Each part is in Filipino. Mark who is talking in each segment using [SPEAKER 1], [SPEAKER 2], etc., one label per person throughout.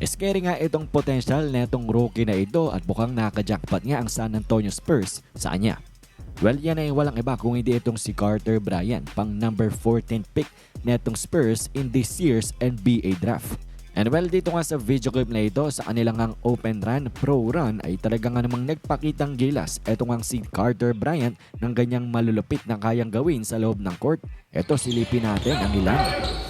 [SPEAKER 1] Scary nga itong potential na itong rookie na ito at mukhang nakajackpot nga ang San Antonio Spurs sa kanya. Well, yan ay walang iba kung hindi itong si Carter Bryant, pang number 14 pick na itong Spurs in this year's NBA draft. And well, dito nga sa video clip na ito, sa kanilang ang open run, pro run, ay talaga nga namang nagpakitang gilas. Ito nga si Carter Bryant ng ganyang malulupit na kayang gawin sa loob ng court. Ito silipin natin ang ilan.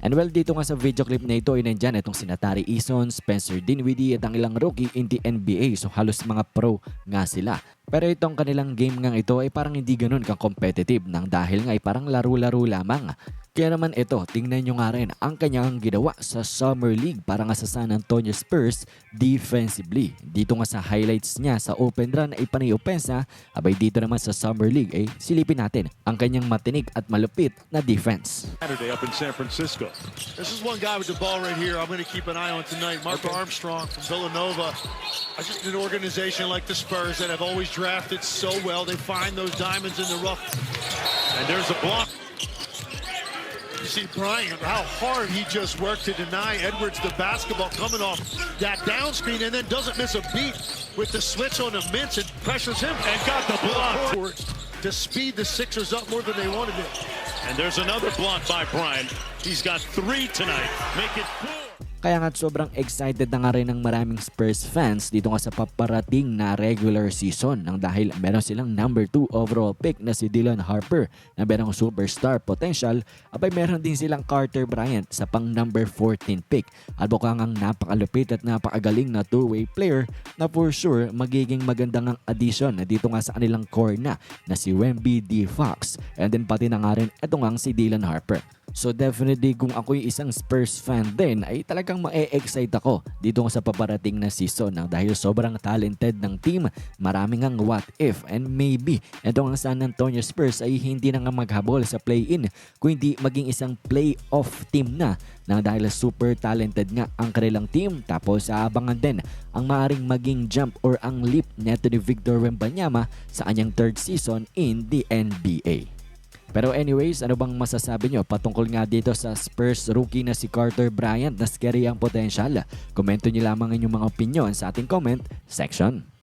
[SPEAKER 1] And well, dito nga sa video clip na ito ay nandyan itong sinatari Eason, Spencer Dinwiddie at ang ilang rookie in the NBA. So halos mga pro nga sila. Pero itong kanilang game nga ito ay parang hindi ganun ka-competitive nang dahil nga ay parang laro-laro lamang. Kaya naman ito, tingnan nyo nga rin ang kanyang ginawa sa Summer League para nga sa San Antonio Spurs defensively. Dito nga sa highlights niya sa open run ay panay opensa, abay dito naman sa Summer League ay silipin natin ang kanyang matinig at malupit na defense.
[SPEAKER 2] Saturday up in San Francisco.
[SPEAKER 3] This is one guy with the ball right here. I'm going to keep an eye on tonight. Marco Armstrong from Villanova. I just an organization like the Spurs that have always drafted so well. They find those diamonds in the rough.
[SPEAKER 2] And there's a block.
[SPEAKER 3] You see Bryant, how hard he just worked to deny Edwards the basketball coming off that down screen and then doesn't miss a beat with the switch on the Mints and pressures him
[SPEAKER 2] And got the block.
[SPEAKER 3] to speed the Sixers up more than they wanted to.
[SPEAKER 2] And there's another block by Bryant. He's got three tonight. Make it four.
[SPEAKER 1] Kaya nga sobrang excited na nga rin ng maraming Spurs fans dito nga sa paparating na regular season nang dahil meron silang number 2 overall pick na si Dylan Harper na merong superstar potential abay meron din silang Carter Bryant sa pang number 14 pick at mukhang ang napakalupit at napakagaling na two-way player na for sure magiging magandang ang addition na dito nga sa kanilang core na na si Wemby D. Fox and then pati na nga rin ito nga si Dylan Harper. So definitely kung ako'y isang Spurs fan din ay talagang ma-excite ako dito sa paparating na season ng dahil sobrang talented ng team. Maraming ang what if and maybe itong ang San Antonio Spurs ay hindi na nga maghabol sa play-in kundi maging isang playoff team na na dahil super talented nga ang kanilang team tapos aabangan din ang maaring maging jump or ang leap neto ni Victor Wembanyama sa kanyang third season in the NBA. Pero anyways, ano bang masasabi nyo patungkol nga dito sa Spurs rookie na si Carter Bryant na scary ang potential? Komento nyo lamang ang inyong mga opinion sa ating comment section.